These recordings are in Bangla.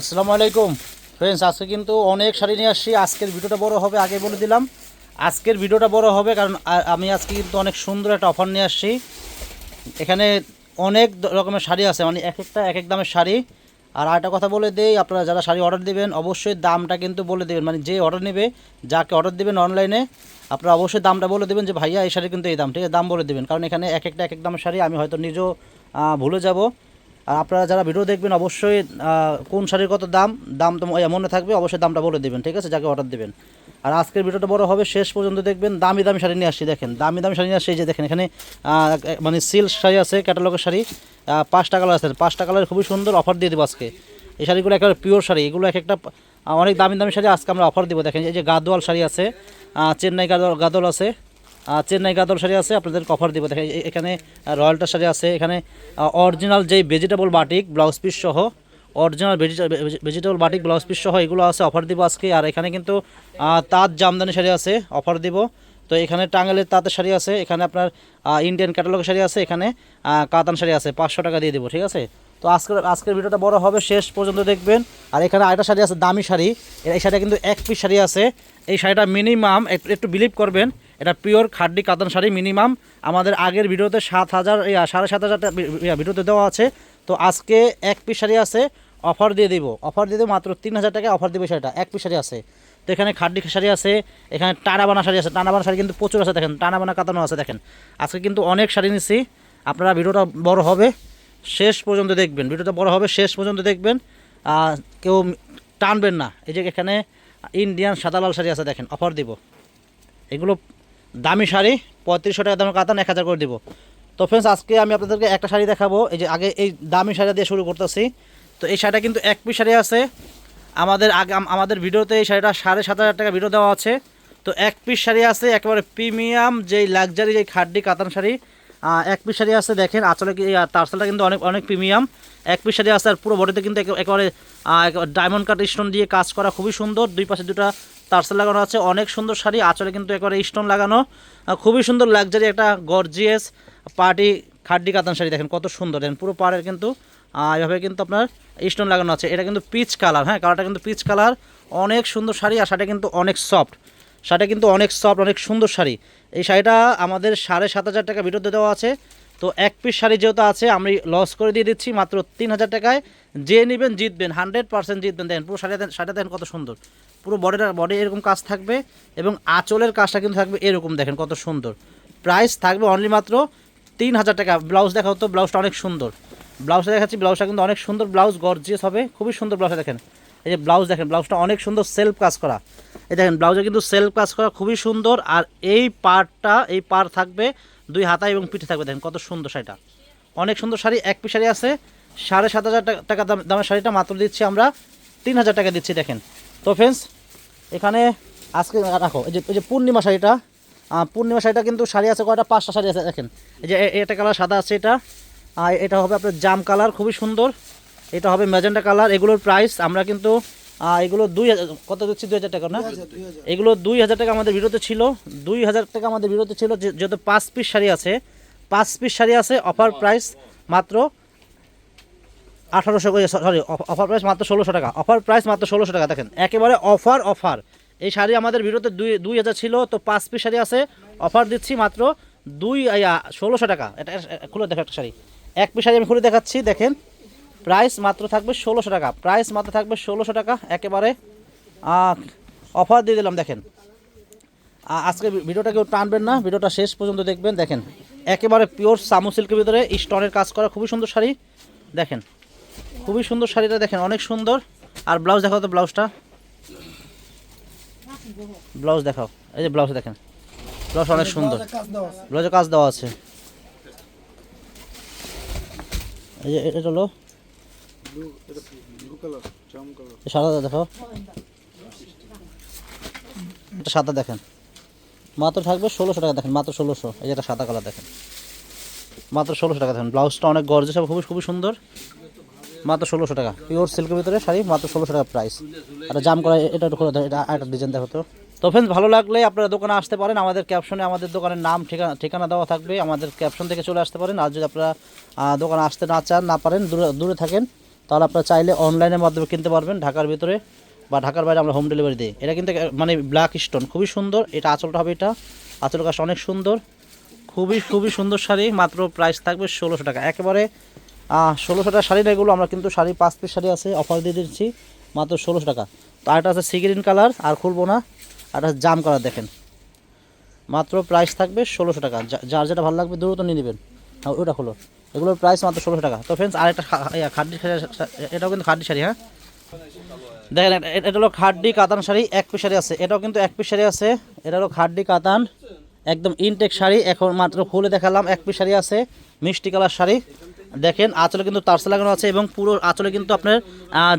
আসসালামু আলাইকুম। ফ্রেন্ডস আজকে কিন্তু অনেক শাড়ি নিয়ে আসছি। আজকের ভিডিওটা বড় হবে, আগে বলে দিলাম। আজকের ভিডিওটা বড় হবে কারণ আমি আজকে কিন্তু অনেক সুন্দর একটা অফার নিয়ে আসছি। এখানে অনেক রকমের শাড়ি আছে মানে এক একটা, এক এক দামের শাড়ি। আর আরেকটা কথা বলে দেই, আপনারা যারা শাড়ি অর্ডার দিবেন, অবশ্যই দামটা কিন্তু বলে দেবেন। মানে যে অর্ডার নেবে, যাকে অর্ডার দিবেন অনলাইনে আপনারা অবশ্যই দামটা বলে দেবেন যে, ভাইয়া, এই শাড়ি কিন্তু এই দাম। ঠিক আছে, দাম বলে দেবেন। কারণ এখানে এক একটা, এক এক দামের শাড়ি আমি হয়তো নিজেও ভুলে যাব। আর আপনারা যারা ভিডিও দেখবেন, অবশ্যই কোন শাড়ির কত দাম দাম তো মনে থাকবে, অবশ্যই দামটা বলে দেবেন, ঠিক আছে? যাকে অর্ডার দেবেন। আর আজকের ভিডিওটা বড় হবে, শেষ পর্যন্ত দেখবেন, দামি দামি শাড়ি নিয়ে আসছি, দেখেন। দামি দামি শাড়ি নিয়ে আসছি যে দেখেন, এখানে মানে সিল্ক শাড়ি আছে ক্যাটালগের শাড়ি পাঁচটা কালার আছে। পাঁচটা কালার খুবই সুন্দর অফার দিয়ে দেবো আজকে। এই শাড়িগুলো একেবারে পিওর শাড়ি, এগুলো এক একটা অনেক দামি দামি শাড়ি আজকে আমরা অফার দেবো। দেখেন, এই যে গাদোয়াল শাড়ি আছে চেন্নাই গাদোয়াল আছে। চেন্নাই গাদল শাড়ি আছে, আপনাদের কভার দিব। দেখেন এখানে রয়্যালটা শাড়ি আছে। এখানে অরিজিনাল যেই ভেজিটেবল বাটিক ব্লাউজ পিস সহ original vegetable batik blouse piece সহ এগুলো আছে অফার দিব আজকে। আর এখানে কিন্তু তাঁত জামদানি শাড়ি আছে অফার দিব। তো এখানে টাঙ্গালের তাঁতের শাড়ি আছে, এখানে আপনার ইন্ডিয়ান ক্যাটালগের শাড়ি আছে, এখানে কাতান শাড়ি আছে, পাঁচশো টাকা দিয়ে দেবো, ঠিক আছে? তো আজকের আজকের ভিডিওটা বড় হবে, শেষ পর্যন্ত দেখবেন। আর এখানে আরেকটা শাড়ি আছে, দামি শাড়ি। এই শাড়িটা কিন্তু এক পিস শাড়ি আছে। এই শাড়িটা মিনিমাম একটু বিলিভ করবেন। এটা পিওর খাড্ডি কাতান শাড়ি, মিনিমাম। আমাদের আগের ভিডিওতে সাত হাজার সাড়ে সাত হাজারটা ভিডিওতে দেওয়া আছে। তো আজকে এক পিস শাড়ি আছে, অফার দিয়ে দিব। অফার দিয়ে দেবো মাত্র তিন হাজার টাকায় অফার দেবে শাড়িটা। এক পিস শাড়ি আছে। তো এখানে খাড্ডি শাড়ি আছে, এখানে টানা বানা শাড়ি আছে। টানা বানা শাড়ি কিন্তু প্রচুর আছে, দেখেন টানা বানা কাতানো আছে, দেখেন। আজকে কিন্তু অনেক শাড়ি নিচ্ছি আপনারা ভিডিওটা বড় হবে, শেষ পর্যন্ত দেখবেন। ভিডিওটা বড় হবে, শেষ পর্যন্ত দেখবেন। কেউ টানবেন না। এই যে এখানে ইন্ডিয়ান সাদা লাল শাড়ি আছে, দেখেন, অফার দিব। এগুলো দামি শাড়ি, পঁয়ত্রিশশো টাকা দামের কাতান, এক হাজার করে দিব। তো ফ্রেন্ডস আজকে আমি আপনাদেরকে একটা শাড়ি দেখাবো। এই যে আগে এই দামি শাড়ি দিয়ে শুরু করতেছি। তো এই শাড়িটা কিন্তু এক পিস শাড়ি আছে। আমাদের আগে আমাদের ভিডিওতে এই শাড়িটা সাড়ে সাত হাজার টাকা ভিডিও দেওয়া আছে। তো এক পিস শাড়ি আছে, একেবারে প্রিমিয়াম যেই লাক্সারি যেই খাড্ডি কাতান শাড়ি। এক পিস শাড়ি আছে, দেখেন আসলে কি টার্সেলটা কিন্তু অনেক অনেক প্রিমিয়াম। এক পিস শাড়ি আছে আর পুরো বডিতে কিন্তু একে- একেবারে ডায়মন্ড কাট স্টোন দিয়ে কাজ করা খুবই সুন্দর। দুই পাশে দুটো টার্সেল লাগানো আছে অনেক সুন্দর শাড়ি, আঁচলে কিন্তু একবারে স্টোন লাগানো। খুবই সুন্দর লাক্সারি একটা গর্জিয়াস পার্টি খাড্ডি কাতান শাড়ি, দেখেন কত সুন্দর। দেখেন পুরো পাড়ের কিন্তু এভাবে কিন্তু আপনার স্টোন লাগানো আছে। এটা কিন্তু পিচ কালার হ্যাঁ কালারটা কিন্তু পিচ কালার অনেক সুন্দর শাড়ি, আর শাড়িটা কিন্তু অনেক সফট শাড়িটা কিন্তু অনেক সফট অনেক সুন্দর শাড়ি। এই শাড়িটা আমাদের সাড়ে সাত হাজার টাকা ভিডিওতে দেওয়া আছে। তো এক পিস শাড়ি যেহেতু আছে, আমি লস করে দিয়ে দিচ্ছি মাত্র তিন হাজার টাকায়। যে নেবেন জিতবেন হান্ড্রেড পার্সেন্ট জিতবেন। দেখেন পুরো শাড়িটা শাড়িটা দেখেন কত সুন্দর। পুরো বডিটা বডি এরকম কাজ থাকবে এবং আঁচলের কাজটা কিন্তু থাকবে এরকম দেখেন কত সুন্দর। প্রাইস থাকবে অনলি মাত্র তিন হাজার টাকা ব্লাউজ দেখা হতো ব্লাউজটা অনেক সুন্দর। ব্লাউজটা দেখাচ্ছি ব্লাউজটা কিন্তু অনেক সুন্দর ব্লাউজ গর্জিয়াস হবে, খুবই সুন্দর ব্লাউজটা দেখেন। এই যে ব্লাউজ দেখেন ব্লাউজটা অনেক সুন্দর সেলফ কাজ করা। এই দেখেন ব্লাউজে কিন্তু সেলফ কাজ করা খুবই সুন্দর আর এই পার্টটা এই পার থাকবে দুই হাতা এবং পিঠে থাকবে দেখেন কত সুন্দর শাড়িটা। অনেক সুন্দর শাড়ি, এক পিস শাড়ি আছে, সাড়ে সাত হাজার টাকা- টাকা দাম- দামের শাড়িটা মাত্র দিচ্ছি আমরা তিন হাজার টাকা দিচ্ছি দেখেন। তো ফ্রেন্ডস এখানে আজকে রাখো এই যে এই যে পূর্ণিমা শাড়িটা পূর্ণিমা শাড়িটা কিন্তু শাড়ি আছে কয়টা? পাঁচটা শাড়ি আছে দেখেন। এই যে এটা কালার সাদা আছে এটা। আর এটা হবে আপনার জাম কালার খুবই সুন্দর। এটা হবে ম্যাজেন্টা কালার এগুলোর প্রাইস আমরা কিন্তু এগুলো দুই হাজার কত দিচ্ছি? দুই হাজার টাকা না? এগুলো দুই হাজার টাকা আমাদের বিরতে ছিল। দুই হাজার টাকা আমাদের বিরতে ছিল যে- যেহেতু পাঁচ পিস শাড়ি আছে পাঁচ পিস শাড়ি আছে অফার প্রাইস মাত্র আঠারোশো সরি অফার প্রাইস মাত্র ষোলোশো টাকা। অফার প্রাইস মাত্র ষোলোশো টাকা, দেখেন। একেবারে অফার অফার এই শাড়ি আমাদের ভিডিওতে দুই দুই হাজার ছিল, তো পাঁচ পিস শাড়ি আছে। অফার দিচ্ছি মাত্র দুই ষোলোশো টাকা। এটা খুলে দেখো একটা শাড়ি। এক পিস শাড়ি আমি খুলে দেখাচ্ছি, দেখেন। প্রাইস মাত্র থাকবে ষোলোশো টাকা। প্রাইস মাত্র থাকবে ষোলোশো টাকা, একেবারে অফার দিয়ে দিলাম, দেখেন। আজকে ভিডিওটা কেউ টানবেন না, ভিডিওটা শেষ পর্যন্ত দেখবেন, দেখেন। একেবারে পিওর সামু সিল্কের ভিতরে, স্টোনের কাজ করা খুবই সুন্দর শাড়ি, দেখেন। খুবই সুন্দর শাড়িটা দেখেন অনেক সুন্দর। আর ব্লাউজ দেখাও তো ব্লাউজটা। ব্লাউজ দেখাও এই যে ব্লাউজ দেখেন। ব্লাউজ অনেক সুন্দর। ব্লাউজে কাজ দেওয়া আছে। এই যে এটা হলো। এই সাদা দেখাও। এটা সাদা দেখেন। মাত্র থাকবে ষোলোশো টাকা দেখেন মাত্র ষোলোশো। এই যে একটা সাদা কালার দেখেন। মাত্র ষোলোশো টাকা দেখেন ব্লাউজটা অনেক গর্জেস হবে খুবই খুবই সুন্দর। মাত্র ষোলোশো টাকা। পিওর সিল্কের ভিতরে শাড়ি, মাত্র ষোলোশো টাকা প্রাইস এটা জাম করা, এটা করে এটা একটা ডিজাইন দেখো তো। তো ফ্রেন্ডস ভালো লাগলে আপনারা দোকানে আসতে পারেন। আমাদের ক্যাপশনে আমাদের দোকানের নাম, ঠিকানা ঠিকানা দেওয়া থাকবে। আমাদের ক্যাপশন থেকে চলে আসতে পারেন। আর যদি আপনারা দোকানে আসতে না চান, না পারেন, দূরে দূরে থাকেন, তাহলে আপনারা চাইলে অনলাইনের মাধ্যমে কিনতে পারবেন ঢাকার ভিতরে বা ঢাকার বাইরে আমরা হোম ডেলিভারি দিই। এটা কিন্তু মানে ব্ল্যাক স্টোন খুবই সুন্দর। এটা আঁচলটা হবে এটা। আঁচল কাজটা অনেক সুন্দর। খুবই খুবই সুন্দর শাড়ি। মাত্র প্রাইস থাকবে ষোলোশো টাকা। একেবারে ষোলোশো টাকা শাড়ি না, এগুলো আমরা কিন্তু শাড়ি, পাঁচ পিস শাড়ি আছে অফার দিয়ে দিচ্ছি, মাত্র ষোলোশো টাকা। তো আরেকটা আছে সি গ্রিন কালার আর খুলবো না, আর জাম কালার দেখেন। মাত্র প্রাইস থাকবে ষোলোশো টাকা যার যেটা ভালো লাগবে দ্রুত নিয়ে নেবেন। হ্যাঁ ওটা হলো এগুলোর প্রাইস মাত্র ষোলোশো টাকা। তো ফ্রেন্ডস আরেকটা খাড্ডি শাড়ি এটাও কিন্তু খাড্ডি শাড়ি হ্যাঁ? দেখেন এটা হলো খাড্ডি কাতান শাড়ি, এক পিস শাড়ি আছে। এটাও কিন্তু এক পিস শাড়ি আছে। এটা হলো খাড্ডি কাতান, একদম ইনটেক শাড়ি। এখন মাত্র খুলে দেখালাম, এক পিস শাড়ি আছে, মিষ্টি কালার শাড়ি। দেখেন, আঁচলে কিন্তু তারসা লাগানো আছে এবং পুরো আঁচলে কিন্তু আপনার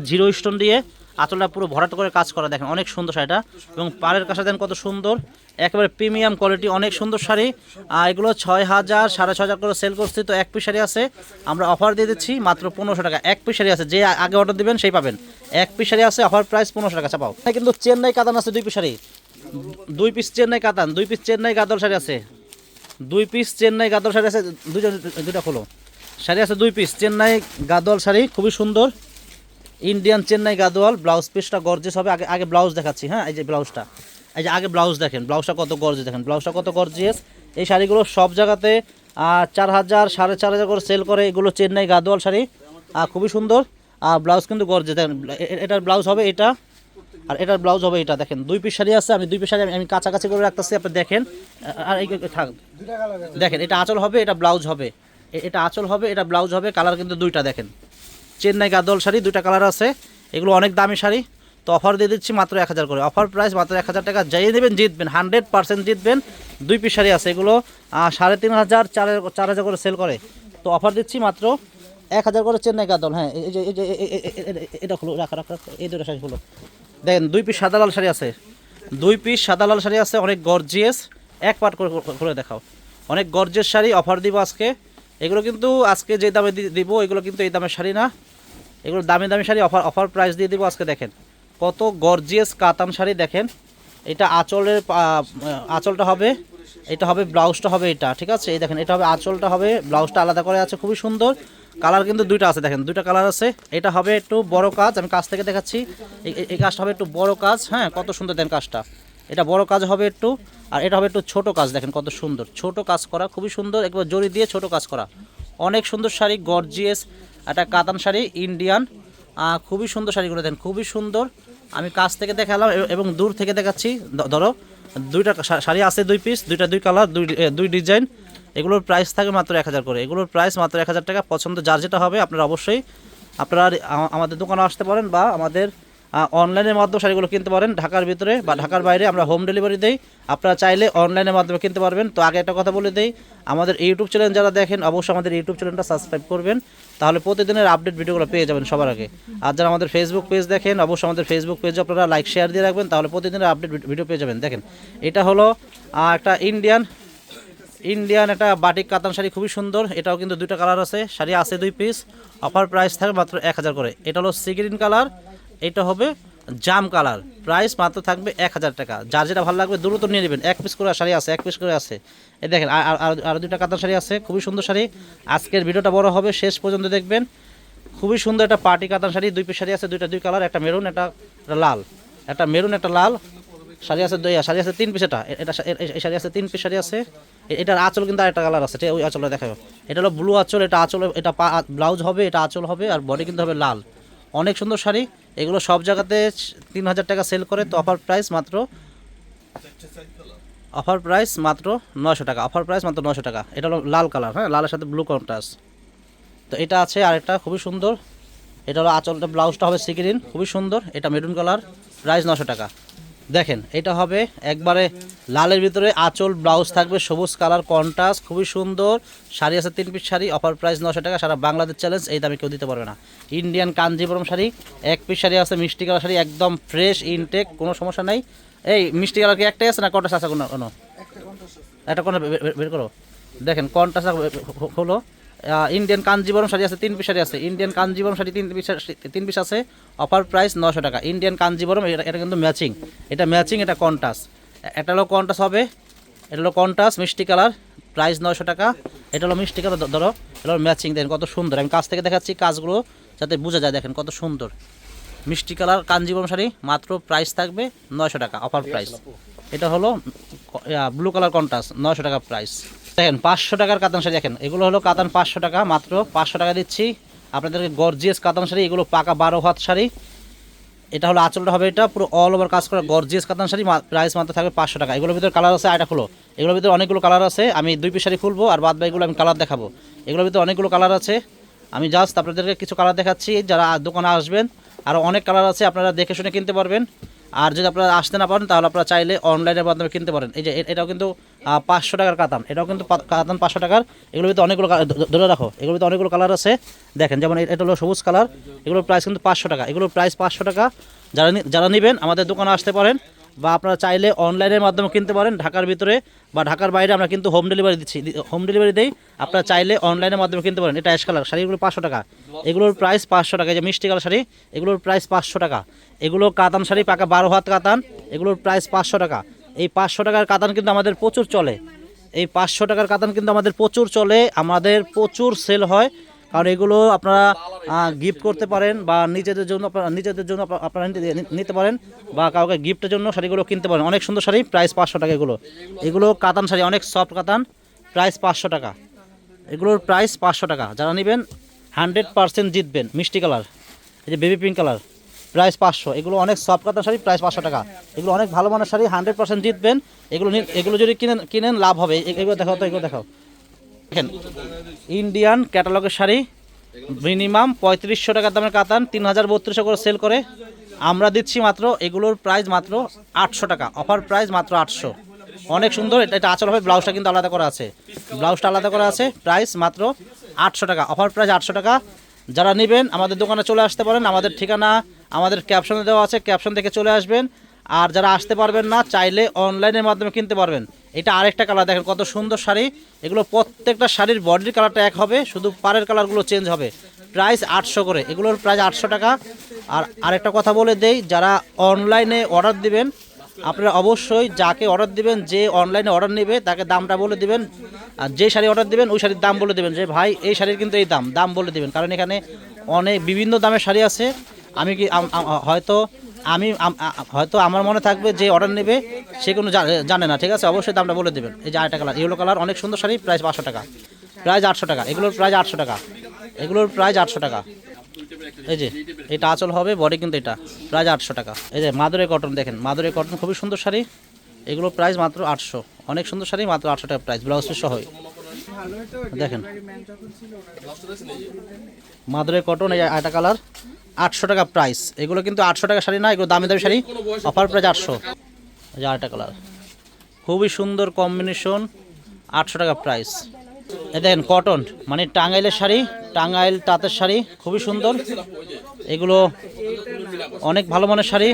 জিরো স্টোন দিয়ে আঁচলটা পুরো ভরাট করে কাজ করা দেখেন, অনেক সুন্দর শাড়িটা। এবং পাড়ের কাছে দেন কত সুন্দর, একেবারে প্রিমিয়াম কোয়ালিটি, অনেক সুন্দর শাড়ি। এগুলো ছয় হাজার, সাড়ে ছয় হাজার করে সেল করছি, তো এক পিস শাড়ি আছে। আমরা অফার দিয়ে দিচ্ছি মাত্র পনেরোশো টাকা। এক পিস শাড়ি আছে, যে আগে অর্ডার দিবেন সেই পাবেন। এক পিস শাড়ি আছে অফার প্রাইস পনেরোশো টাকা চাপাও এখানে কিন্তু চেন্নাই কাতান আছে দুই পিস শাড়ি। দুই পিস চেন্নাই কাতান, দুই পিস চেন্নাই গাদল শাড়ি আছে। দুই পিস চেন্নাই গাদল শাড়ি আছে, দুইটা দুইটা খোলো। শাড়ি আছে দুই পিস চেন্নাই গাদোয়াল শাড়ি, খুবই সুন্দর। ইন্ডিয়ান চেন্নাই গাদোয়াল ব্লাউজ পিসটা গর্জেস হবে। আগে আগে ব্লাউজ দেখাচ্ছি হ্যাঁ? এই যে ব্লাউজটা এই যে আগে ব্লাউজ দেখেন ব্লাউজটা কত গর্জেস দেখেন ব্লাউজটা কত গর্জিয়াস এই শাড়িগুলো সব জায়গাতে চার হাজার, সাড়ে চার হাজার করে সেল করে। এগুলো চেন্নাই গাদোয়াল শাড়ি। খুবই সুন্দর। আর ব্লাউজ কিন্তু গর্জেস দেখেন এটার ব্লাউজ হবে এটা। আর এটার ব্লাউজ হবে এটা। দেখেন, দুই পিস শাড়ি আছে। আমি দুই পিস শাড়ি আমি- কাছাকাছি করে রাখতেছি, আপনি দেখেন। আর এই থাক। দেখেন, এটা আঁচল হবে, এটা ব্লাউজ হবে। এটা আঁচল হবে, এটা ব্লাউজ হবে, কালার কিন্তু দুইটা দেখেন। চেন্নাই গাদল শাড়ি, দুইটা কালার আছে। এগুলো অনেক দামি শাড়ি। তো অফার দিয়ে দিচ্ছি মাত্র এক হাজার করে। অফার প্রাইস মাত্র এক হাজার টাকা। যাই দেবেন জিতবেন, হান্ড্রেড পার্সেন্ট জিতবেন। দুই পিস শাড়ি আছে এগুলো। সাড়ে তিন হাজার, চার চার হাজার করে সেল করে। তো অফার দিচ্ছি মাত্র এক হাজার করে চেন্নাই গাদল হ্যাঁ এই যে এই যে এটা খুলো, রাখা রাখা এই দুটো শাড়ি খুলো। দেখেন, দুই পিস সাদা লাল শাড়ি আছে। দুই পিস সাদা লাল শাড়ি আছে, অনেক গর্জিয়াস। এক পাট করে করে দেখাও। অনেক গর্জিয়াস শাড়ি, অফার দিব আজকে। এগুলো কিন্তু আজকে যে দামে দিব, এগুলো কিন্তু এই দামের শাড়ি না। এগুলো দামি দামি শাড়ি, অফার অফার প্রাইস দিয়ে দিব আজকে, দেখেন। কত গর্জিয়াস কাতান শাড়ি, দেখেন। এটা আঁচলের আঁচলটা হবে, এটা হবে ব্লাউজটা হবে এটা, ঠিক আছে? এই দেখেন, এটা হবে আঁচলটা হবে, ব্লাউজটা আলাদা করে আছে, খুবই সুন্দর। কালার কিন্তু দুইটা আছে, দেখেন, দুইটা কালার আছে। এটা হবে একটু বড় কাজ, আমি কাজ থেকে দেখাচ্ছি। এই কাজটা হবে একটু বড় কাজ হ্যাঁ কত সুন্দর দেন কাজটা। এটা বড় কাজ হবে একটু, আর এটা হবে একটু ছোট কাজ, দেখেন কত সুন্দর। ছোট কাজ করা, খুবই সুন্দর, একবার জড়ি দিয়ে ছোট কাজ করা। অনেক সুন্দর শাড়ি গর্জিয়াস একটা কাতান শাড়ি ইন্ডিয়ান খুবই সুন্দর শাড়িগুলো দেখেন, খুবই সুন্দর। আমি কাছ থেকে দেখালাম এবং দূর থেকে দেখাচ্ছি ধরো, দুইটা শাড়ি আছে দুই পিস দুইটা দুই কালার দুই দুই ডিজাইন এগুলোর প্রাইস থাকে মাত্র এক হাজার করে। এগুলোর প্রাইস মাত্র এক হাজার টাকা, পছন্দ যার যেটা হবে, আপনারা অবশ্যই আপনারা আমাদের দোকানে আসতে পারেন বা আমাদের অনলাইনের মাধ্যমে শাড়িগুলো কিনতে পারেন। ঢাকার ভিতরে বা ঢাকার বাইরে আমরা হোম ডেলিভারি দেই। আপনারা চাইলে অনলাইনের মাধ্যমে কিনতে পারবেন। তো আগে একটা কথা বলে দেই, আমাদের ইউটিউব চ্যানেল যারা দেখেন, অবশ্যই আমাদের ইউটিউব চ্যানেলটা সাবস্ক্রাইব করবেন। তাহলে প্রতিদিনের আপডেট ভিডিওগুলো পেয়ে যাবেন সবার আগে। আর যারা আমাদের ফেসবুক পেজ দেখেন, অবশ্যই আমাদের ফেসবুক পেজে আপনারা লাইক শেয়ার দিয়ে রাখবেন। তাহলে প্রতিদিনের আপডেট ভিডিও পেয়ে যাবেন। দেখেন, এটা হলো একটা ইন্ডিয়ান ইন্ডিয়ান একটা বাটিক কাতান শাড়ি, খুবই সুন্দর। এটাও কিন্তু দুইটা কালার আছে। শাড়ি আছে দুই পিস অফার প্রাইস থাকে মাত্র এক হাজার করে। এটা হলো সি কালার এটা হবে জাম কালার। প্রাইস মাত্র থাকবে এক হাজার টাকা। যার যেটা ভালো লাগবে দ্রুত নিয়ে নেবেন। এক পিস করে শাড়ি আছে, এক পিস করে আছে। এই দেখেন, আর- আর- আর- আরও দুইটা কাতান শাড়ি আছে, খুবই সুন্দর শাড়ি। আজকের ভিডিওটা বড় হবে, শেষ পর্যন্ত দেখবেন। খুবই সুন্দর একটা পার্টি কাতান শাড়ি, দুই পিস শাড়ি আছে, দুইটা দুই কালার, একটা মেরুন, একটা লাল। একটা মেরুন, একটা লাল। শাড়ি আছে দুই শাড়ি আছে তিন পিস এটা। এটা এই শাড়ি আছে তিন পিস শাড়ি আছে। এটার আঁচল কিন্তু আরেকটা কালার আছে ওই আঁচলটা দেখাবো এটা হলো ব্লু আঁচল, এটা আঁচল, এটা ব্লাউজ হবে, এটা আঁচল হবে, আর বডি কিন্তু হবে লাল। অনেক সুন্দর শাড়ি। এগুলো সব জায়গাতে তিন হাজার টাকা সেল করে, তো অফার প্রাইস মাত্র অফার প্রাইস মাত্র নশো টাকা অফার প্রাইস মাত্র নশো টাকা। এটা হলো লাল কালার হ্যাঁ? লালের সাথে ব্লু কন্ট্রাস্ট তো এটা আছে আর আরেকটা, খুবই সুন্দর। এটা হলো আঁচলটা ব্লাউজটা হবে সিকিরিন খুবই সুন্দর। এটা মেরুন কালার প্রাইস নশো টাকা। দেখেন এটা হবে একবারে লালের ভিতরে আঁচল ব্লাউজ থাকবে সবুজ কালার কন্ট্রাস্ট খুবই সুন্দর। শাড়ি আছে তিন পিস শাড়ি অফার প্রাইস নশো টাকা সারা বাংলাদেশ চ্যালেঞ্জ এই দামে কেউ দিতে পারবে না। ইন্ডিয়ান কাঞ্জিপুরম শাড়ি এক পিস শাড়ি আছে মিষ্টি কালার শাড়ি একদম ফ্রেশ ইনটেক কোনো সমস্যা নাই। এই মিষ্টি কালার কি একটাই আছে না কন্ট্রাস্ট আছে কোনো? কোনো? একটা কোনো বের করো। দেখেন কন্টাস হলো ইন্ডিয়ান কাঞ্জিবরম শাড়ি আছে, তিন পিস শাড়ি আছে। ইন্ডিয়ান কাঞ্জিবরম শাড়ি তিন পিস তিন পিস আছে অফার প্রাইস নশো টাকা। ইন্ডিয়ান কাঞ্জিবরম, এটা কিন্তু ম্যাচিং এটা ম্যাচিং এটা কন্টাস এটা হলো কন্টাস হবে, এটা হলো কন্টাস মিষ্টি কালার প্রাইস নশো টাকা। এটা হলো মিষ্টি কালার ধরো, এটা হলো ম্যাচিং দেখেন কত সুন্দর। আমি কাছ থেকে দেখাচ্ছি কাজগুলো, যাতে বোঝা যায়, দেখেন কত সুন্দর। মিষ্টি কালার, কাঞ্জিবরম শাড়ি, মাত্র প্রাইস থাকবে নয়শো টাকা অফার প্রাইস এটা হলো ব্লু কালার কন্টাস নয়শো টাকা প্রাইস দেখেন, পাঁচশো টাকার কাতান শাড়ি দেখেন, এগুলো হলো কাতান পাঁচশো টাকা, মাত্র পাঁচশো টাকা দিচ্ছি। আপনাদেরকে গর্জিয়াস কাতান শাড়ি, এগুলো পাকা বারো হাত শাড়ি। এটা হলো আঁচলটা হবে এটা, পুরো অল ওভার কাজ করা গর্জিয়াস কাতান শাড়ি প্রাইস মাত্র থাকবে পাঁচশো টাকা। এগুলোর ভিতরে কালার আছে আয়টা খুলো। এগুলোর ভিতরে অনেকগুলো কালার আছে, আমি দুই পিস শাড়ি খুলবো আর বাদ বাকিগুলো আমি কালার দেখাবো। এগুলোর ভিতরে অনেকগুলো কালার আছে। আমি জাস্ট আপনাদেরকে কিছু কালার দেখাচ্ছি, যারা দোকানে আসবেন আরও অনেক কালার আছে, আপনারা দেখে শুনে কিনতে পারবেন। আর যদি আপনারা আসতে না পারেন, তাহলে আপনারা চাইলে অনলাইনের মাধ্যমে কিনতে পারেন। এই যে এটাও কিন্তু পাঁচশো টাকার কাতান। এটাও কিন্তু কাতান পাঁচশো টাকার। এগুলো ভিতরে অনেকগুলো ধরে রাখো। এগুলো ভিতরে অনেকগুলো কালার আছে। দেখেন, যেমন এটা হলো সবুজ কালার এগুলোর প্রাইস কিন্তু পাঁচশো টাকা। এগুলোর প্রাইস পাঁচশো টাকা। যারা যারা নেবেন, আমাদের দোকানে আসতে পারেন। বা আপনারা চাইলে অনলাইনের মাধ্যমে কিনতে পারেন, ঢাকার ভিতরে বা ঢাকার বাইরে আমরা কিন্তু হোম ডেলিভারি দিচ্ছি। হোম ডেলিভারি দেই, আপনারা চাইলে অনলাইনের মাধ্যমে কিনতে পারেন। এটা অ্যাশ কালার শাড়িগুলো পাঁচশো টাকা। এগুলোর প্রাইস পাঁচশো টাকা। যে মিষ্টি কালার শাড়ি, এগুলোর প্রাইস পাঁচশো টাকা। এগুলো কাতান শাড়ি, পাকা বারো হাত কাতান, এগুলোর প্রাইস পাঁচশো টাকা। এই পাঁচশো টাকার কাতান কিন্তু আমাদের প্রচুর চলে। এই পাঁচশো টাকার কাতান কিন্তু আমাদের প্রচুর চলে। আমাদের প্রচুর সেল হয়। কারণ এগুলো আপনারা গিফট করতে পারেন বা নিজেদের জন্য নিজেদের জন্য আপনারা নিতে- পারেন বা কাউকে গিফটের জন্য শাড়িগুলো কিনতে পারেন। অনেক সুন্দর শাড়ি প্রাইস পাঁচশো টাকা এগুলো। এগুলো কাতান শাড়ি, অনেক সফট কাতান প্রাইস পাঁচশো টাকা। এগুলোর প্রাইস পাঁচশো টাকা। যারা নেবেন হান্ড্রেড পার্সেন্ট জিতবেন। মিষ্টি কালার, এই যে বেবি পিঙ্ক কালার প্রাইস পাঁচশো। এগুলো অনেক সফট কাতান শাড়ি প্রাইস পাঁচশো টাকা। এগুলো অনেক ভালো মানের শাড়ি হান্ড্রেড পার্সেন্ট জিতবেন। এগুলো এগুলো যদি কিনেন কিনেন, লাভ হবে। এগুলো দেখাও তো, এগুলো দেখাও। দেখেন ইন্ডিয়ান ক্যাটালগের শাড়ি মিনিমাম পঁয়ত্রিশশো টাকার দামের কাতান, তিন হাজার বত্রিশশো করে সেল করে। আমরা দিচ্ছি মাত্র, এগুলোর প্রাইস মাত্র আটশো টাকা অফার প্রাইস মাত্র আটশো। অনেক সুন্দর, এটা এটা আচল হবে ব্লাউজটা কিন্তু আলাদা করা আছে। ব্লাউজটা আলাদা করা আছে প্রাইস মাত্র আটশো টাকা অফার প্রাইস আটশো টাকা। যারা নেবেন, আমাদের দোকানে চলে আসতে পারেন, আমাদের ঠিকানা, আমাদের ক্যাপশনে দেওয়া আছে ক্যাপশন থেকে চলে আসবেন। আর যারা আসতে পারবেন না, চাইলে অনলাইনের মাধ্যমে কিনতে পারবেন। এটা আরেকটা কালার দেখেন কত সুন্দর শাড়ি। এগুলো প্রত্যেকটা শাড়ির বডির কালারটা এক হবে, শুধু পাড়ের কালারগুলো চেঞ্জ হবে। প্রাইস আটশো করে, এগুলোর প্রাইস আটশো টাকা। আর আরেকটা কথা বলে দেই, যারা অনলাইনে অর্ডার দিবেন, আপনারা অবশ্যই যাকে অর্ডার দিবেন, যে অনলাইনে অর্ডার নেবে, তাকে দামটা বলে দিবেন। আর যে শাড়ি অর্ডার দিবেন, ওই শাড়ির দাম বলে দেবেন যে, ভাই, এই শাড়ির কিন্তু এই দাম। দাম বলে দিবেন। কারণ এখানে অনেক বিভিন্ন দামের শাড়ি আছে। আমি কি হয়তো আমি হয়তো আমার মনে থাকবে যে অর্ডার নেবে, সে কোনো জানে না, ঠিক আছে? অবশ্যই দামটা বলে দেবেন। এই যে আরেকটা কালার ইয়েলো কালার অনেক সুন্দর শাড়ি প্রাইস পাঁচশো টাকা। প্রাইস আটশো টাকা, এগুলোর প্রাইস আটশো টাকা। এগুলোর প্রাইস আটশো টাকা। এই যে, এটা আঁচল হবে বডি কিন্তু এটা। প্রাইস আটশো টাকা। এই যে, মাদুরে কটন দেখেন, মাদুরে কটন খুবই সুন্দর শাড়ি। এগুলো প্রাইস মাত্র আটশো। অনেক সুন্দর শাড়ি, মাত্র আটশো টাকা প্রাইস ব্লাউজ পিস সহ। দেখেন। মাদুরে কটন এই আটা কালার আটশো টাকা প্রাইস এগুলো কিন্তু আটশো টাকা শাড়ি না, এগুলো দামি দামি শাড়ি। অফার প্রাইস আটশো। যে কালার খুবই সুন্দর কম্বিনেশন আটশো টাকা প্রাইস এ দেখেন কটন মানে টাঙ্গাইলের শাড়ি, টাঙ্গাইল তাঁতের শাড়ি, খুবই সুন্দর। এগুলো অনেক ভালো মানের শাড়ি,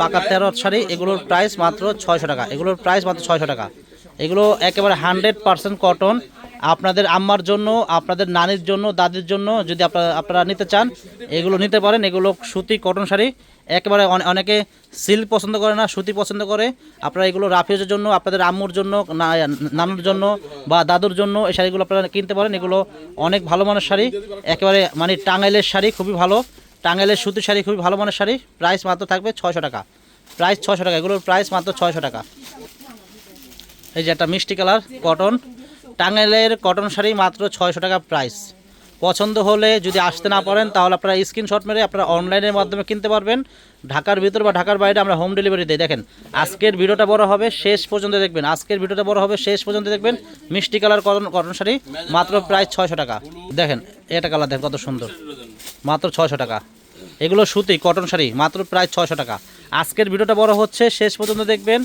পাকা তেরো শাড়ি, এগুলোর প্রাইস মাত্র ছয়শো টাকা। এগুলোর প্রাইস মাত্র ছয়শো টাকা। এগুলো একেবারে হান্ড্রেড পার্সেন্ট কটন আপনাদের আম্মার জন্য, আপনাদের নানির জন্য, দাদির জন্য যদি আপনারা আপনারা নিতে চান, এগুলো নিতে পারেন। এগুলো সুতি কটন শাড়ি, একেবারে অনেকে সিল্ক পছন্দ করে না, সুতি পছন্দ করে। আপনারা এগুলো রাফিউজের জন্য, আপনাদের আম্মুর জন্য নানুর জন্য বা দাদুর জন্য এই শাড়িগুলো আপনারা কিনতে পারেন। এগুলো অনেক ভালো মানের শাড়ি। একেবারে মানে টাঙ্গাইলের শাড়ি খুবই ভালো। টাঙ্গাইলের সুতির শাড়ি খুবই ভালো মানের শাড়ি। প্রাইস মাত্র থাকবে ছয়শো টাকা। প্রাইস ছয়শো টাকা। এগুলোর প্রাইস মাত্র ছয়শো টাকা। এই যে একটা মিষ্টি কালার কটন। টাঙ্গাইলের কটন শাড়ি মাত্র ছয়শো টাকা প্রাইস পছন্দ হলে যদি আসতে না পারেন, তাহলে আপনারা স্ক্রিনশট মেরে আপনারা অনলাইনের মাধ্যমে কিনতে পারবেন। ঢাকার ভিতর বা ঢাকার বাইরে আমরা হোম ডেলিভারি দিই। দেখেন, আজকের ভিডিওটা বড় হবে, শেষ পর্যন্ত দেখবেন। আজকের ভিডিওটা বড় হবে, শেষ পর্যন্ত দেখবেন। মিষ্টি কালার কটন কটন শাড়ি মাত্র প্রাইস ছয়শো টাকা। দেখেন, এটা কালার দেখেন কত সুন্দর। মাত্র ছয়শো টাকা। এগুলো সুতি, কটন শাড়ি, মাত্র প্রায় ছয়শো টাকা। আজকের ভিডিওটা বড় হচ্ছে, শেষ পর্যন্ত দেখবেন।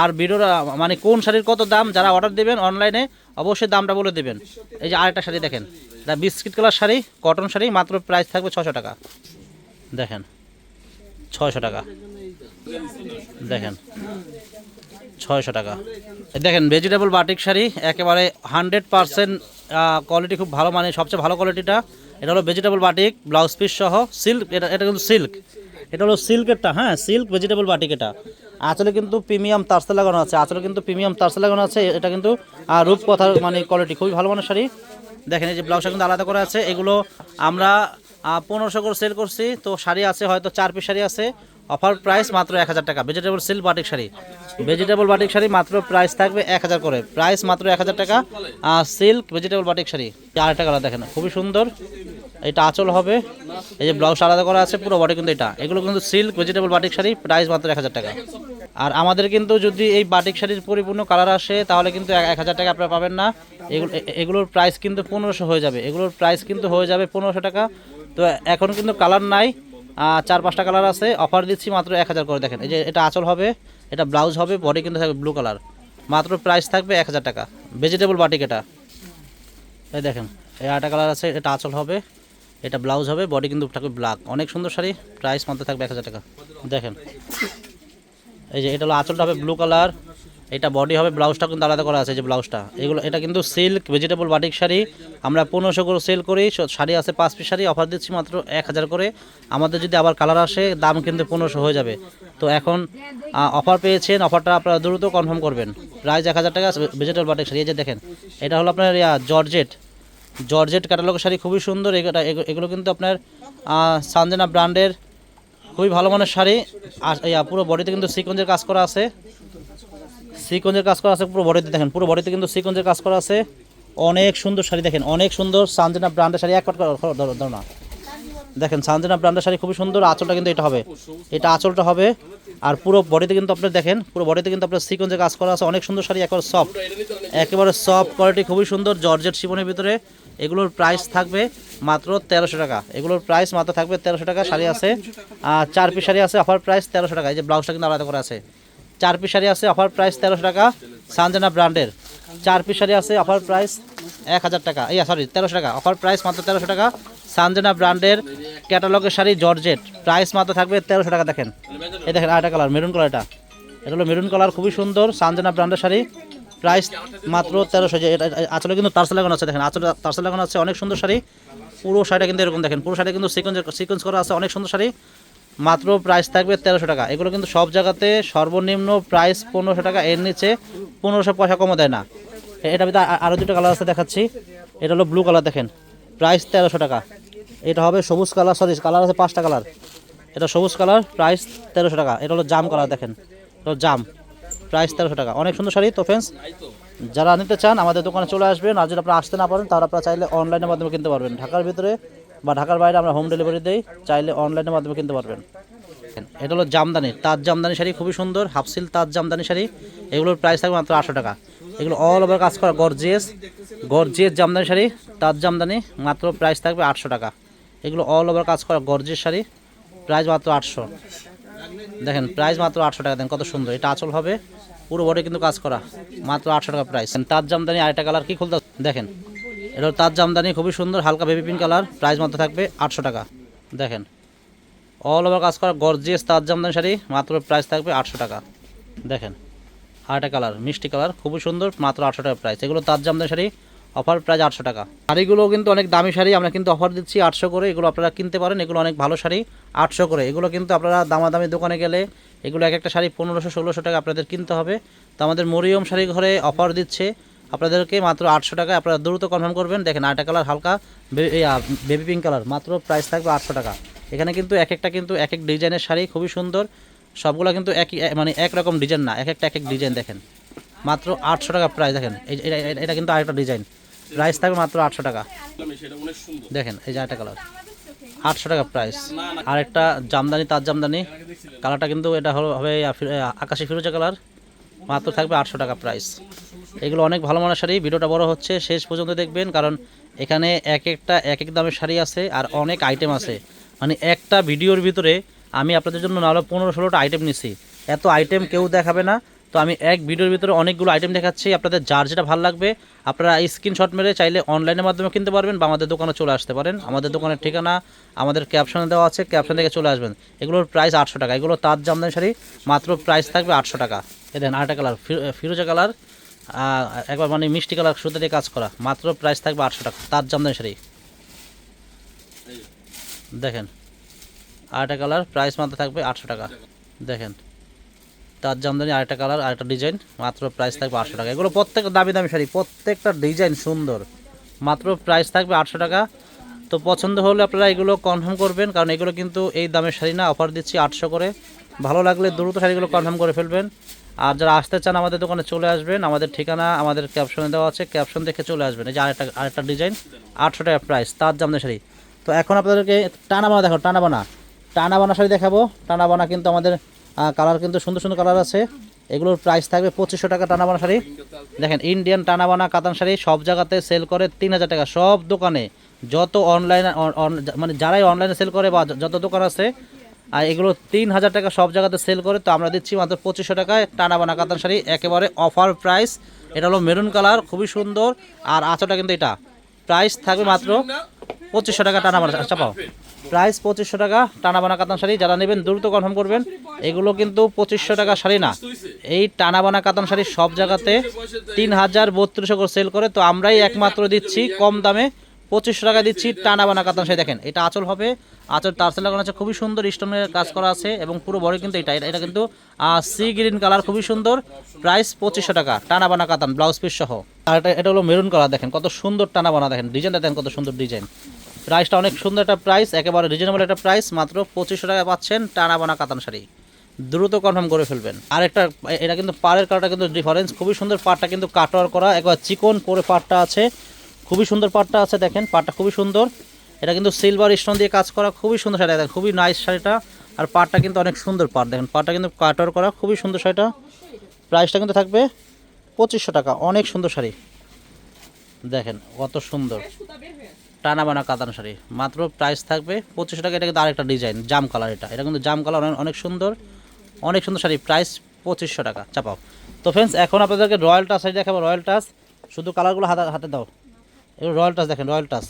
আর ভিডিওটা মানে কোন শাড়ির কত দাম, যারা অর্ডার দেবেন অনলাইনে অবশ্যই দামটা বলে দেবেন। এই যে আরেকটা শাড়ি দেখেন। এটা biscuit colour sari, cotton sari, মাত্র প্রাইস থাকবে ছশো টাকা। দেখেন, ছয়শো টাকা। দেখেন, ছয়শো টাকা। দেখেন ভেজিটেবল বাটিক শাড়ি, একেবারে হান্ড্রেড পারসেন্ট কোয়ালিটি খুব ভালো মানে সবচেয়ে ভালো কোয়ালিটিটা এটা হলো ভেজিটেবল বাটিক ব্লাউজ পিস সহ সিল্ক এটা এটা কিন্তু সিল্ক এটা হলো সিল্কেরটা হ্যাঁ সিল্ক ভেজিটেবল বাটিক এটা। আঁচলে কিন্তু প্রিমিয়াম তারসে লাগানো আছে আঁচলে কিন্তু প্রিমিয়াম তারসে লাগানো আছে, এটা কিন্তু রূপকথার মানে কোয়ালিটি খুবই ভালো মানের শাড়ি। দেখেন এই যে ব্লাউজটা কিন্তু আলাদা করে আছে, এগুলো আমরা পনেরোশো করে সেল করছি, তো শাড়ি আছে, হয়তো চার পিস শাড়ি আছে অফার প্রাইস মাত্র এক হাজার টাকা vegetable silk batik sari. Vegetable batik sari মাত্র প্রাইস থাকবে এক হাজার করে প্রাইস মাত্র এক হাজার টাকা আর সিল্ক ভেজিটেবল বাটিক শাড়ি। আরেকটা কালার দেখেন, খুবই সুন্দর। এটা আঁচল হবে। এই যে ব্লাউজ আলাদা করা আছে, পুরো বডি কিন্তু এটা। এগুলো কিন্তু silk vegetable batik sari price মাত্র এক হাজার টাকা। আর আমাদের কিন্তু যদি এই বাটিক শাড়ির পরিপূর্ণ কালার আসে, তাহলে কিন্তু এক- হাজার টাকা আপনারা পাবেন না। এগুলো এগুলোর প্রাইস কিন্তু পনেরোশো হয়ে যাবে। এগুলোর প্রাইস কিন্তু হয়ে যাবে পনেরোশো টাকা। তো এখন কিন্তু কালার নাই। চার পাঁচটা কালার আছে। অফার দিচ্ছি মাত্র এক হাজার করে। দেখেন, এই যে এটা আঁচল হবে, এটা ব্লাউজ হবে বডি কিন্তু থাকবে ব্লু কালার মাত্র প্রাইস থাকবে এক হাজার টাকা। ভেজিটেবল বাটিক এটা। এই দেখেন, এই আটা কালার আছে, এটা আঁচল হবে। এটা ব্লাউজ হবে বডি কিন্তু থাকবে ব্ল্যাক অনেক সুন্দর শাড়ি প্রাইস মাত্র থাকবে এক হাজার টাকা। দেখেন। এই যে এটা হলো আঁচলটা হবে ব্লু কালার এটা বডি হবে ব্লাউজটা কিন্তু আলাদা করা আছে যে ব্লাউজটা। এগুলো, এটা কিন্তু সিল্ক ভেজিটেবল বাটিক শাড়ি। আমরা পনেরোশো করে সেল করি শাড়ি আছে পাঁচ পিস শাড়ি অফার দিচ্ছি মাত্র এক হাজার করে। আমাদের যদি আবার কালার আসে, দাম কিন্তু পনেরোশো হয়ে যাবে। তো এখন অফার পেয়েছেন অফারটা আপনারা দ্রুত কনফার্ম করবেন। প্রাইস এক হাজার টাকা ভেজিটেবল বাটিক শাড়ি। এই যে দেখেন, এটা হলো আপনার জর্জেট। জর্জেট ক্যাটালগ শাড়ি খুবই সুন্দর এগুলো এগুলো কিন্তু আপনার সানজেনা ব্র্যান্ডের খুবই ভালো মানের শাড়ি। আর ইয়া, পুরো বডিতে কিন্তু সিকোয়েন্সের কাজ করা আছে। সিকোয়েন্সের কাজ করা আছে পুরো বডিতে দেখেন পুরো বডিতে কিন্তু সিকোয়েন্সের কাজ করা আছে। অনেক সুন্দর শাড়ি দেখেন অনেক সুন্দর সানজেনা ব্র্যান্ডের শাড়ি এক ধরো না। দেখেন সানজেনা ব্র্যান্ডের শাড়ি খুবই সুন্দর আঁচলটা কিন্তু এটা হবে। এটা আঁচলটা হবে। আর পুরো বডিতে কিন্তু আপনার দেখেন পুরো বডিতে কিন্তু আপনার সিকোয়েন্সের কাজ করা আছে। অনেক সুন্দর শাড়ি একেবারে সফট একেবারে সফট কোয়ালিটি খুবই সুন্দর জর্জেট শিবনের ভিতরে। এগুলোর প্রাইস থাকবে মাত্র তেরোশো টাকা। এগুলোর প্রাইস মাত্র থাকবে তেরোশো টাকা, শাড়ি আছে। আর চার পিস শাড়ি আছে অফার প্রাইস তেরোশো টাকা। এই যে ব্লাউজটা কিন্তু আলাদা করা আছে। চার পিস শাড়ি আছে অফার প্রাইস তেরোশো টাকা সানজানা ব্র্যান্ডের চার পিস শাড়ি আছে অফার প্রাইস এক হাজার টাকা। এই সরি তেরোশো টাকা। অফার প্রাইস মাত্র তেরোশো টাকা সানজানা ব্র্যান্ডের ক্যাটালগের শাড়ি জর্জেট প্রাইস মাত্র থাকবে তেরোশো টাকা, দেখেন। এই দেখেন আরেকটা কালার মেরুন কালার এটা। এটা হলো মেরুন কালার খুবই সুন্দর সানজানা ব্র্যান্ডের শাড়ি। প্রাইস মাত্র তেরোশো। এটা আঁচলে কিন্তু তারসা লাগানো আছে, দেখেন। আঁচলে তারসা লাগানো আছে, অনেক সুন্দর শাড়ি। পুরো শাড়িটা কিন্তু এরকম, দেখেন। পুরো শাড়ি কিন্তু সিকোয়েন্স সিকোয়েন্স করা আছে, অনেক সুন্দর শাড়ি। মাত্র প্রাইস থাকবে তেরোশো টাকা। এগুলো কিন্তু সব জায়গাতে সর্বনিম্ন প্রাইস পনেরোশো টাকা। এর নিচে পনেরোশো পয়সা কমও দেয় না। এটা ভিতরে আরও দুটো কালার আছে দেখাচ্ছি। এটা হলো ব্লু কালার দেখেন। প্রাইস তেরোশো টাকা। এটা হবে সবুজ কালার সরি কালার আছে পাঁচটা কালার এটা সবুজ কালার প্রাইস তেরোশো টাকা। এটা হলো জাম কালার দেখেন। এটা জাম। প্রাইস তেরোশো টাকা। অনেক সুন্দর শাড়ি তো ফ্রেন্ডস যারা নিতে চান, আমাদের দোকানে চলে আসবেন। আর যদি আপনারা আসতে না পারেন, তাহলে আপনারা চাইলে অনলাইনের মাধ্যমে কিনতে পারবেন। ঢাকার ভিতরে বা ঢাকার বাইরে আমরা হোম ডেলিভারি দিই, চাইলে অনলাইনের মাধ্যমে কিনতে পারবেন। এটা হলো জামদানি তাজ জামদানি শাড়ি খুবই সুন্দর হাফসিল তাজ জামদানি শাড়ি। এগুলোর প্রাইস থাকবে মাত্র আটশো টাকা। এগুলো অল ওভার কাজ করা গর্জিয়াস গর্জিয়াস জামদানি শাড়ি তাজ জামদানি, মাত্র প্রাইস থাকবে আটশো টাকা। এগুলো অল ওভার কাজ করা গর্জিয়াস শাড়ি প্রাইস মাত্র আটশো। দেখেন প্রাইস মাত্র আটশো টাকা দেন কত সুন্দর। এটা আঁচল হবে, পুরো বডি কিন্তু কাজ করা, মাত্র আটশো টাকা প্রাইস তার জামদানি আরেকটা কালার কি খুলতে দেখেন, এটা তার জামদানি, খুবই সুন্দর, হালকা বেবি পিঙ্ক কালার প্রাইস মাত্র থাকবে আটশো টাকা। দেখেন অল ওভার কাজ করা গর্জিয়াস তার জামদানি শাড়ি, মাত্র প্রাইস থাকবে আটশো টাকা। দেখেন, আরেকটা কালার মিষ্টি কালার খুবই সুন্দর, মাত্র আটশো টাকা প্রাইস এগুলো তার জামদানি শাড়ি অফার প্রাইস আটশো টাকা। শাড়িগুলো কিন্তু অনেক দামি শাড়ি, আমরা কিন্তু অফার দিচ্ছি আটশো করে। এগুলো আপনারা কিনতে পারেন, এগুলো অনেক ভালো শাড়ি, আটশো করে। এগুলো কিন্তু আপনারা দামাদামি দোকানে গেলে এগুলো এক একটা শাড়ি পনেরোশো, ষোলোশো টাকা আপনাদের কিনতে হবে। তো আমাদের মরিয়ম শাড়ি ঘরে অফার দিচ্ছে। আপনাদেরকে মাত্র আটশো টাকায় আপনারা দ্রুত কনফার্ম করবেন। দেখেন আরেকটা কালার হালকা বেবি পিঙ্ক কালার মাত্র প্রাইস থাকবে আটশো টাকা। এখানে কিন্তু এক একটা কিন্তু এক এক ডিজাইনের শাড়ি খুবই সুন্দর। সবগুলো কিন্তু একই মানে একরকম ডিজাইন না, এক একটা এক এক ডিজাইন দেখেন। মাত্র আটশো টাকা প্রাইস দেখেন। এটা কিন্তু আরেকটা ডিজাইন প্রাইস থাকবে মাত্র আটশো টাকা। দেখেন এই যে আরেকটা কালার আটশো টাকা প্রাইস আর একটা জামদানি তার জামদানি। কালারটা কিন্তু এটা হলো হবে আকাশি ফিরোজা কালার মাত্র থাকবে আটশো টাকা প্রাইস এগুলো অনেক ভালো মানের শাড়ি। ভিডিওটা বড় হচ্ছে শেষ পর্যন্ত দেখবেন। কারণ এখানে এক একটা এক এক দামের শাড়ি আছে আর অনেক আইটেম আছে। মানে একটা ভিডিওর ভিতরে আমি আপনাদের জন্য নাহলে পনেরো ষোলোটা আইটেম নিছি। এত আইটেম কেউ দেখাবে না। তো আমি এক ভিডিওর ভিতরে অনেকগুলো আইটেম দেখাচ্ছি। আপনাদের যার যেটা ভালো লাগবে, আপনারা স্ক্রিনশট মেরে চাইলে অনলাইনের মাধ্যমে কিনতে পারবেন বা আমাদের দোকানে চলে আসতে পারেন। আমাদের দোকানের ঠিকানা, আমাদের ক্যাপশনে দেওয়া আছে ক্যাপশন থেকে চলে আসবেন। এগুলোর প্রাইস আটশো টাকা। এগুলো তাঁত জামদানি শাড়ি, মাত্র প্রাইস থাকবে আটশো টাকা। এ দেন আরেকটা কালার ফিরোজা কালার একবার মানে মিষ্টি কালার সুতো দিয়ে কাজ করা। মাত্র প্রাইস থাকবে আটশো টাকা। তাঁত জামদানি শাড়ি। দেখেন, আরেকটা কালার প্রাইস মাত্র থাকবে আটশো টাকা। দেখেন। তার জামদানি, আরেকটা কালার, আরেকটা ডিজাইন, মাত্র প্রাইস থাকবে আটশো টাকা। এগুলো প্রত্যেক দামি দামি শাড়ি, প্রত্যেকটা ডিজাইন সুন্দর। মাত্র প্রাইস থাকবে আটশো টাকা। তো পছন্দ হলে আপনারা এগুলো কনফার্ম করবেন, কারণ এগুলো কিন্তু এই দামের শাড়ি না অফার দিচ্ছি আটশো করে। ভালো লাগলে দ্রুত শাড়িগুলো কনফার্ম করে ফেলবেন। আর যারা আসতে চান আমাদের দোকানে চলে আসবেন, আমাদের ঠিকানা, আমাদের ক্যাপশনে দেওয়া আছে ক্যাপশন দেখে চলে আসবেন। এই যে আরেকটা আরেকটা ডিজাইন, আটশো টাকা প্রাইস তার জামদানি শাড়ি। তো এখন আপনাদেরকে টানা বানা দেখো টানা বানা টানা বানা শাড়ি দেখাবো। টানা বানা কিন্তু আমাদের কালার কিন্তু সুন্দর সুন্দর কালার আছে। এগুলোর প্রাইস থাকবে পঁচিশশো টাকা টানা বানা শাড়ি। দেখেন ইন্ডিয়ান টানা বানা কাতান শাড়ি সব জায়গাতে সেল করে তিন হাজার টাকা। সব দোকানে যত অনলাইনে মানে যারাই অনলাইনে সেল করে বা যত দোকান আছে আর এগুলো তিন হাজার টাকা সব জায়গাতে সেল করে। তো আমরা দিচ্ছি মাত্র পঁচিশশো টাকায় টানা বানা কাতান শাড়ি, একেবারে অফার প্রাইস এটা হলো মেরুন কালার খুবই সুন্দর। আর আঁচটা কিন্তু এটা। প্রাইস থাকবে মাত্র পঁচিশশো টাকা টানা বানা চাপাও। প্রাইস পঁচিশশো টাকা টানা বানা কাতান শাড়ি, যারা নেবেন দ্রুত কনফার্ম করবেন। এগুলো কিন্তু পঁচিশশো টাকা শাড়ি না। এই টানা বানা কাতান শাড়ি সব জায়গাতে তিন হাজার বত্রিশশো করে সেল করে, তো আমরাই একমাত্র দিচ্ছি কম দামে। পঁচিশশো টাকা দিচ্ছি টানা বানা কাতান শাড়ি। দেখেন, এটা আঁচল হবে। আঁচল টার্সেল লাগানো আছে, খুবই সুন্দর স্টোনের কাজ করা আছে এবং পুরো বড় কিন্তু এটা। এটা- কিন্তু সি গ্রিন কালার খুবই সুন্দর। প্রাইস পঁচিশশো টাকা টানা বানা কাতান ব্লাউজ পিস সহ। আর এটা এটা হলো মেরুন কালার দেখেন কত সুন্দর টানা বানা দেখেন ডিজাইনটা দেখেন কত সুন্দর ডিজাইন প্রাইসটা অনেক সুন্দর একটা প্রাইস, একেবারে রিজনেবল একটা প্রাইস, মাত্র পঁচিশশো টাকা পাচ্ছেন টানা বানা কাতান শাড়ি। দ্রুত কনফার্ম করে ফেলবেন। আর একটা এটা কিন্তু পাড়ের কালারটা কিন্তু ডিফারেন্স খুবই সুন্দর পাড়টা কিন্তু কাটোয়ার করা, একবার চিকন করে পাটটা আছে, খুবই সুন্দর পাড়টা আছে দেখেন, পাড়টা খুবই সুন্দর। এটা কিন্তু সিলভার স্টোন দিয়ে কাজ করা, খুবই সুন্দর শাড়ি দেখেন, খুবই নাইস শাড়িটা। আর পাড়টা কিন্তু অনেক সুন্দর পাড়, দেখেন, পাড়টা কিন্তু কাটোয়ার করা, খুবই সুন্দর শাড়িটা। প্রাইসটা কিন্তু থাকবে পঁচিশশো টাকা, অনেক সুন্দর শাড়ি। দেখেন, কত সুন্দর। টানা বানা কাতান শাড়ি। মাত্র প্রাইস থাকবে পঁচিশশো টাকা। এটা কিন্তু আরেকটা ডিজাইন জাম কালার এটা। এটা কিন্তু জাম কালার অনেক- সুন্দর। অনেক সুন্দর শাড়ি। প্রাইস পঁচিশশো টাকা। চাপাও। তো ফ্রেন্ডস এখন আপনাদেরকে রয়্যাল টাচ শাড়ি দেখাবো। রয়্যাল টাচ শুধু কালারগুলো হাতে হাতে দাও। এগুলো রয়্যাল টাচ দেখেন রয়্যাল টাচ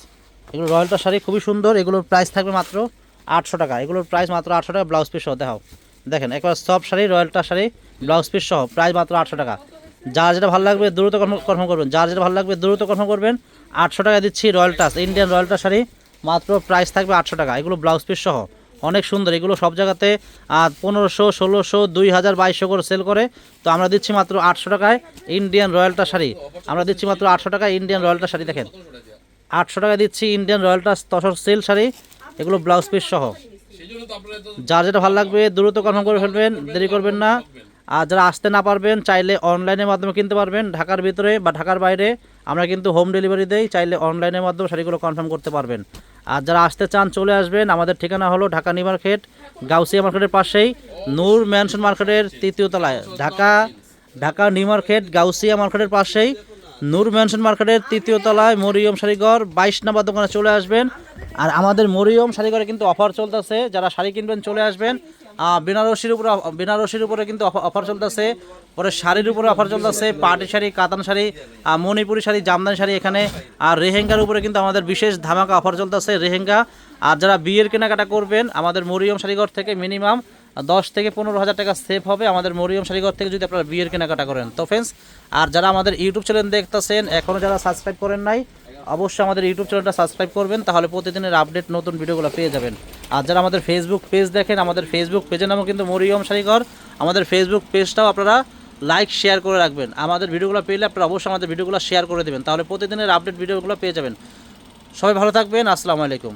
এগুলো রয়্যাল টাচ শাড়ি খুবই সুন্দর। এগুলোর প্রাইস থাকবে মাত্র আটশো টাকা। এগুলোর প্রাইস মাত্র আটশো টাকা। ব্লাউজ পিস সহ, দেখাও। দেখেন, একবার সব sari royal touch sari blouse piece সহ প্রাইস মাত্র আটশো টাকা। যার যেটা ভালো লাগবে দ্রুত কনফার্ম করবেন। যার যেটা ভালো লাগবে দ্রুত কনফার্ম করবেন। আটশো টাকা দিচ্ছি royal touch Indian royal touch sari. মাত্র প্রাইস থাকবে আটশো টাকা। এগুলো ব্লাউজ পিস সহ। অনেক সুন্দর। এগুলো সব জায়গাতে পনেরোশো, ষোলোশো, দুই হাজার, বাইশশো করে সেল করে। তো আমরা দিচ্ছি মাত্র আটশো টাকায় ইন্ডিয়ান রয়্যালটা শাড়ি। আমরা দিচ্ছি মাত্র আটশো টাকায় ইন্ডিয়ান রয়্যালটা শাড়ি, দেখেন। আটশো টাকা দিচ্ছি ইন্ডিয়ান রয়্যালটা তসর সেল শাড়ি। এগুলো ব্লাউজ পিস সহ। যার যেটা ভালো লাগবে, দ্রুত কনফার্ম করে ফেলবেন। দেরি করবেন না। আর যারা আসতে না পারবেন, চাইলে অনলাইনের মাধ্যমে কিনতে পারবেন। ঢাকার ভিতরে বা ঢাকার বাইরে আমরা কিন্তু হোম ডেলিভারি দেই, চাইলে অনলাইনের মাধ্যমে শাড়িগুলো কনফার্ম করতে পারবেন। আর যারা আসতে চান, চলে আসবেন। আমাদের ঠিকানা হলো ঢাকা নিউ মার্কেট, গাউসিয়া মার্কেটের পাশেই, নূর ম্যানশন মার্কেটের তৃতীয় তলায়। ঢাকা ঢাকা নিউ মার্কেট, গাউসিয়া মার্কেটের পাশেই, নূর ম্যানশন মার্কেটের তৃতীয় তলায় মরিয়ম শাড়িঘর, বাইশ নাম্বার দোকানে চলে আসবেন। আর আমাদের মরিয়ম শাড়িঘরে কিন্তু অফার চলতেছে। যারা শাড়ি কিনবেন, চলে আসবেন। বেনারসির উপরে বেনারসির উপরে কিন্তু অফার চলতেছে। পরে শাড়ির উপরে অফার চলতেছে পাটি শাড়ি, কাতান শাড়ি মণিপুরি শাড়ি, জামদানি শাড়ি এখানে। আর রেহেঙ্গার উপরে কিন্তু আমাদের বিশেষ ধামাকা অফার চলতেছে রেহেঙ্গা। আর যারা বিয়ের কেনাকাটা করবেন, আমাদের মরিয়ম শাড়িঘর থেকে মিনিমাম দশ থেকে পনেরো হাজার টাকা সেভ হবে আমাদের মরিয়ম শাড়িঘর থেকে যদি আপনারা বিয়ের কেনাকাটা করেন। তো ফ্রেন্ডস আর যারা আমাদের ইউটিউব চ্যানেল দেখতেছেন এখনও যারা সাবস্ক্রাইব করেন নাই অবশ্যই আমাদের ইউটিউব চ্যানেলটা সাবস্ক্রাইব করবেন, তাহলে প্রতিদিনের আপডেট নতুন ভিডিওগুলো পেয়ে যাবেন। আর যারা আমাদের ফেসবুক পেজ দেখেন, আমাদের ফেসবুক পেজের নামও কিন্তু মরিয়ম শাড়িঘর আমাদের ফেসবুক পেজটাও আপনারা লাইক শেয়ার করে রাখবেন। আমাদের ভিডিওগুলো পেলে আপনারা অবশ্যই আমাদের ভিডিওগুলো শেয়ার করে দেবেন, তাহলে প্রতিদিনের আপডেট ভিডিওগুলো পেয়ে যাবেন। সবাই ভালো থাকবেন, আসসালামু আলাইকুম।